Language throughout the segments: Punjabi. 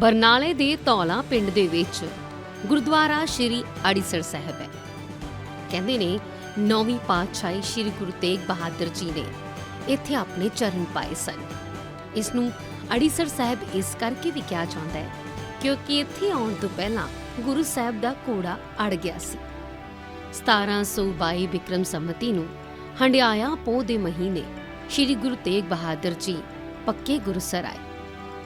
ਬਰਨਾਲੇ ਦੇ ਧੌਲਾ ਪਿੰਡ ਦੇ ਵਿੱਚ ਗੁਰਦੁਆਰਾ ਸ਼੍ਰੀ ਅੜੀਸਰ ਸਾਹਿਬ ਹੈ। ਕਹਿੰਦੇ ਨੇ, ਨੌਵੀਂ ਪਾਤਸ਼ਾਹੀ ਸ਼੍ਰੀ ਗੁਰੂ ਤੇਗ ਬਹਾਦਰ ਜੀ ਨੇ ਇੱਥੇ ਆਪਣੇ ਚਰਨ ਪਾਏ ਸਨ। ਇਸ ਨੂੰ ਅੜੀਸਰ ਸਾਹਿਬ ਇਸ ਕਰਕੇ ਵੀ ਕਿਹਾ ਜਾਂਦਾ ਹੈ ਕਿਉਂਕਿ ਇੱਥੇ ਆਉਣ ਤੋਂ ਪਹਿਲਾਂ ਗੁਰੂ ਸਾਹਿਬ ਦਾ ਘੋੜਾ ਅੜ ਗਿਆ ਸੀ। 1722 ਵਿਕਰਮ ਸੰਮਤੀ ਨੂੰ ਹੰਡਿਆਇਆ ਪੋਹ ਦੇ ਮਹੀਨੇ ਸ਼੍ਰੀ ਗੁਰੂ ਤੇਗ ਬਹਾਦਰ ਜੀ ਪੱਕੇ ਗੁਰਸਰ ਆਏ।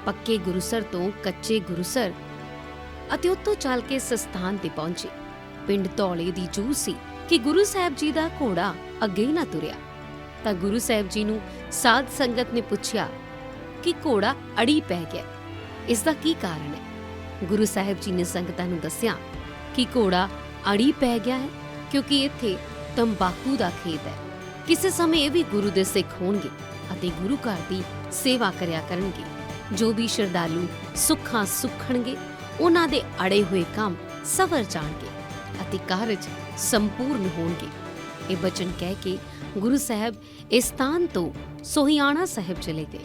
ਪੱਕੇ ਗੁਰੂਸਰ ਤੋਂ ਕੱਚੇ ਗੁਰਸਰ ਅਤੇ ਉੱਥੋਂ ਚੱਲ ਕੇ ਇਸ ਤੇ ਪਹੁੰਚੇ। ਪਿੰਡ ਧੌਲੇ ਦੀ ਜੂ ਸੀ ਕਿ ਗੁਰੂ ਸਾਹਿਬ ਜੀ ਦਾ ਘੋੜਾ ਅੱਗੇ ਨਾ ਤੁਰਿਆ। ਤਾਂ ਗੁਰੂ ਸਾਹਿਬ ਜੀ ਨੂੰ ਸਾਧ ਸੰਗਤ ਨੇ ਪੁੱਛਿਆ ਕਿ ਘੋੜਾ ਅੜੀ ਪੈ ਗਿਆ। ਇਸ ਦਾ ਕੀ ਕਾਰਨ ਹੈ? ਗੁਰੂ ਸਾਹਿਬ ਜੀ ਨੇ ਸੰਗਤਾਂ ਨੂੰ ਦੱਸਿਆ ਕਿ ਘੋੜਾ ਅੜੀ ਪੈ ਗਿਆ ਹੈ ਕਿਉਂਕਿ ਇੱਥੇ ਤੰਬਾਕੂ ਦਾ ਖੇਤ ਹੈ। ਕਿਸੇ ਸਮੇਂ ਇਹ ਵੀ ਗੁਰੂ ਦੇ ਸਿੱਖ ਹੋਣਗੇ ਅਤੇ ਗੁਰੂ ਘਰ ਦੀ ਸੇਵਾ ਕਰਿਆ ਕਰਨਗੇ। ਜੋ ਵੀ ਸ਼ਰਧਾਲੂ ਸੁੱਖਾਂ ਸੁਖਣਗੇ, ਉਹਨਾਂ ਦੇ ਅੜੇ ਹੋਏ ਕੰਮ ਸਵਰ ਜਾਣਗੇ ਅਤੇ ਕਾਰਜ ਸੰਪੂਰਨ ਹੋਣਗੇ। ਇਹ ਬਚਨ ਕਹਿ ਕੇ ਗੁਰੂ ਸਾਹਿਬ ਇਸ ਸਥਾਨ ਤੋਂ ਸੋਹਿਆਣਾ ਸਾਹਿਬ ਚਲੇ ਗਏ।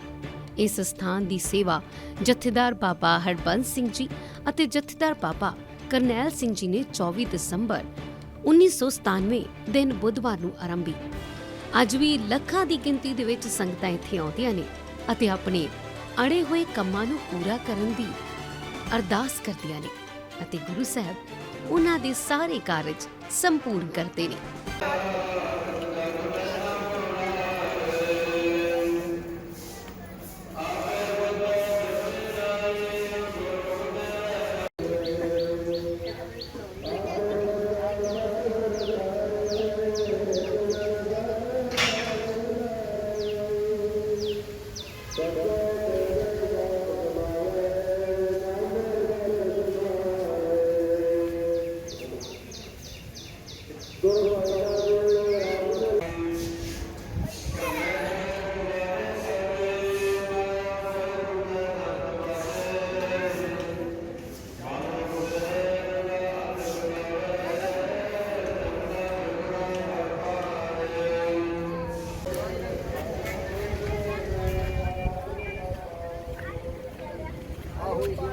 ਇਸ ਸਥਾਨ ਦੀ ਸੇਵਾ ਜਥੇਦਾਰ ਬਾਬਾ ਹਰਬੰਸ ਸਿੰਘ ਜੀ ਅਤੇ ਜਥੇਦਾਰ ਬਾਬਾ ਕਰਨੈਲ ਸਿੰਘ ਜੀ ਨੇ 24 ਦਸੰਬਰ 1997 ਦਿਨ ਬੁੱਧਵਾਰ ਨੂੰ ਆਰੰਭੀ। ਅੱਜ ਵੀ ਲੱਖਾਂ ਦੀ ਗਿਣਤੀ ਦੇ ਵਿੱਚ ਸੰਗਤਾਂ ਇੱਥੇ ਆਉਂਦੀਆਂ ਨੇ ਅਤੇ ਆਪਣੇ ਅੜੇ ਹੋਏ ਕੰਮਾਂ ਨੂੰ ਪੂਰਾ ਕਰਨ ਦੀ ਅਰਦਾਸ ਕਰਦੀਆਂ ਨੇ ਅਤੇ ਗੁਰੂ ਸਾਹਿਬ ਉਹਨਾਂ ਦੇ ਸਾਰੇ ਕਾਰਜ ਸੰਪੂਰਨ ਕਰਦੇ ਨੇ।